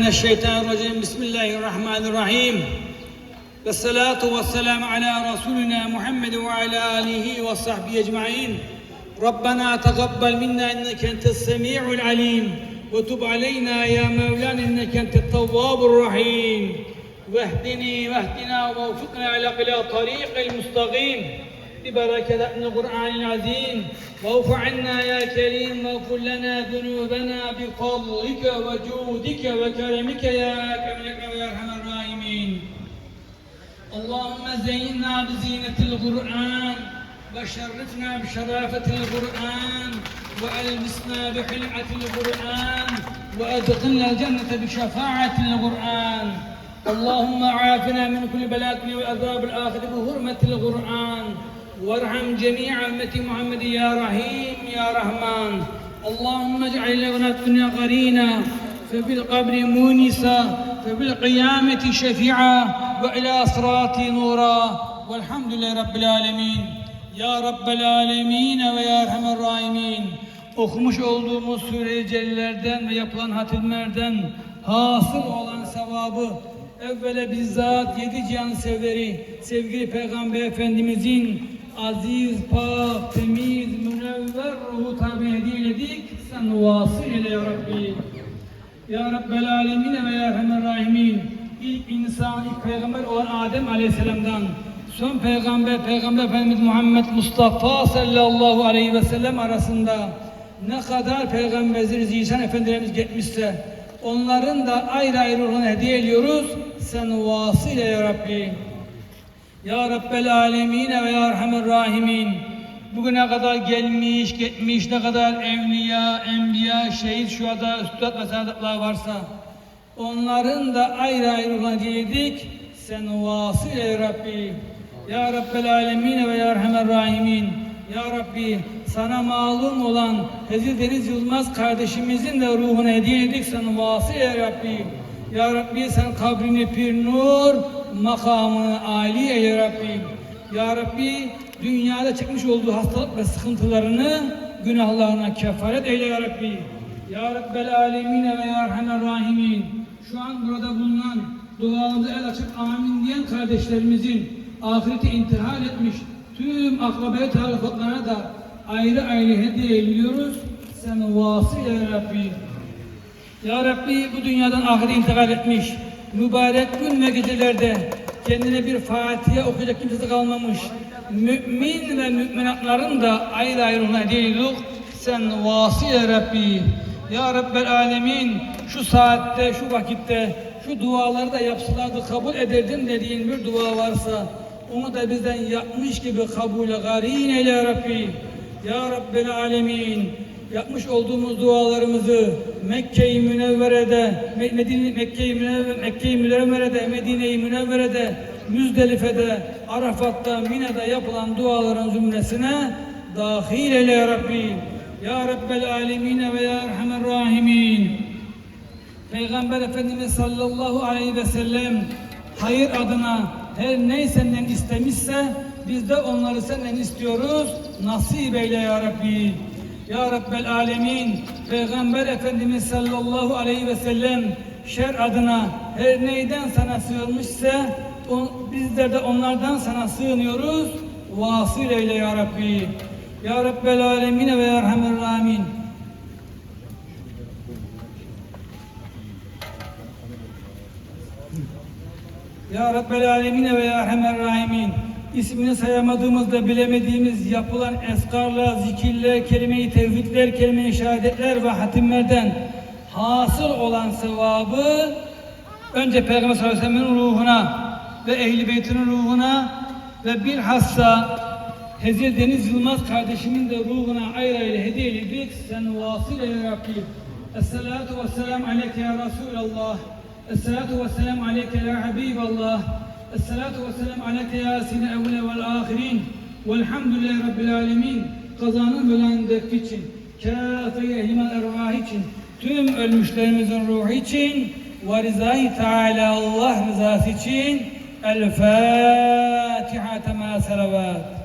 من الشيطان الرجيم. بسم الله الرحمن الرحيم. والصلاة والسلام على رسولنا محمد وعلى آله وصحبه أجمعين. ربنا تقبل منا إنك أنت السميع العليم. وتب علينا يا مولانا إنك أنت التواب الرحيم. واهدني واهدنا ووفقنا على طريق المستقيم. ببركة القرآن العظيم. واعف عنا يا كريم واغفر لنا ذنوبنا بفضلك وجودك وكرمك يا أكرم ويا أرحم الراحمين. اللهم زينا بزينة القرآن وشرفنا بشرافة القرآن وألبسنا بحلعة القرآن وأدخلنا الجنة بشفاعة القرآن. اللهم عافنا من كل بلاء والعذاب الآخر بحرمة القرآن. وارحم جميع أمة محمد يا رحيم يا رحمن اللهم اجعل لنا الدنيا قرينا ففي القبر مونسا ففي القيامة شفيعا وإلى صراط نورا والحمد لله رب العالمين Ya Rabbel Alemin ve Ya Erhamer Rahimin okumuş olduğumuz sure-i celillerden ve yapılan hatimlerden hasıl olan sevabı evvele bizzat yedi cihan severi sevgili Peygamber Efendimizin aziz, pak, temiz, münevver ruhu tabi hediye eyledik. Sen vasıl eyle ya Rabbi. Ya Rabbel Alemin ve Ya Erhamer Rahimin ilk insan, ilk peygamber olan Adem Aleyhisselam'dan son peygamber, peygamber Efendimiz Muhammed Mustafa sallallahu aleyhi ve sellem arasında ne kadar peygamberleri zişan efendilerimiz gitmişse onların da ayrı ayrı ruhunu hediye ediyoruz. Sen vasile ya Rabbi. Ya Rabbel Alemine ve Ya Erhamer Rahimin. Bugüne kadar gelmiş, gitmiş ne kadar evliya, enbiya, şehit, şuhada, üstad ve sadatlar varsa onların da ayrı ayrı diledik. Sen vasile ya Rabbi. Ya Rabbel Alemine ve Ya Erhamer Rahimin. Ya Rabbi sana malum olan Hezir Deniz Yılmaz kardeşimizin de ruhunu hediye edik sana vasıl ya Rabbi. Ya Rabbi sen kabrini pir nur, makamını âli ya Rabbi. Ya Rabbi dünyada çıkmış olduğu hastalık ve sıkıntılarını günahlarına kefaret eyle ya Rabbi. Ya Rabbel Alemine ve Ya Erhamer Rahimin. Şu an burada bulunan duamızı el açıp amin diyen kardeşlerimizin ahireti intihal etmiş tüm akrabaya tarifatlara da ayrı ayrı hediye ediyoruz. Sen vasıl ya Rabbi. Ya Rabbi bu dünyadan ahirete intikal etmiş. Mübarek gün ve gecelerde kendine bir Fatiha okuyacak kimsesi kalmamış. Mümin ve müminatların da ayrı ayrı hediye ediyoruz. Sen vasıl ya Rabbi. Ya Rabbel Alemin şu saatte, şu vakitte şu duaları da yapsalardı kabul ederdim dediğin bir dua varsa onu da bizden yapmış gibi kabule garin eyle ya Rabbi. Ya Rabbel Alemin yapmış olduğumuz dualarımızı Mekke-i Münevvere'de, Medine, Mekke-i Münevvere'de, Mekke Münevvere'de, Medine-i Münevvere'de, Müzdelife'de, Arafat'ta, Mine'de yapılan duaların zümresine dahil eyle ya Rabbi. Ya Rabbel Alemine ve Ya Erhamer Rahimin. Peygamber Efendimiz sallallahu aleyhi ve sellem hayır adına her ney senden istemişse biz de onları senden istiyoruz. Nasip eyle ya Rabbi. Ya Rabbel Alemin Peygamber Efendimiz sallallahu aleyhi ve sellem şer adına her neyden sana sığınmışsa on, bizler de onlardan sana sığınıyoruz. Vasıl eyle ya Rabbi. Ya Rabbel Alemine ve Erhamer Rahimin. Ya Rabbel Alemine ve Erhamer Rahimin ismini sayamadığımızda bilemediğimiz yapılan eskarlar, zikirler, kelime-i tevhidler, kelime-i şehadetler ve hatimlerden hasıl olan sevabı önce Peygamber sallallahu aleyhi ve sellem'in ruhuna ve ehl-i beytinin ruhuna ve bilhassa Hezir Deniz Yılmaz kardeşimin de ruhuna ayrı ayrı hediye edildik. Sen vasıl ya Rabbi. Esselatu ve selam aleyke ya Resulallah. Esselatu ve selam aleyke ya Habiballah. Ve selam aleyke ya sine evle vel ahirin. Velhamdülillahi Rabbil alemin. Kazanın ölen defi için, kâfe ehlimen ervah için, tüm ölmüşlerimizin ruhu için ve rizayı Teala Allah rızası için El Fatiha tema selavat.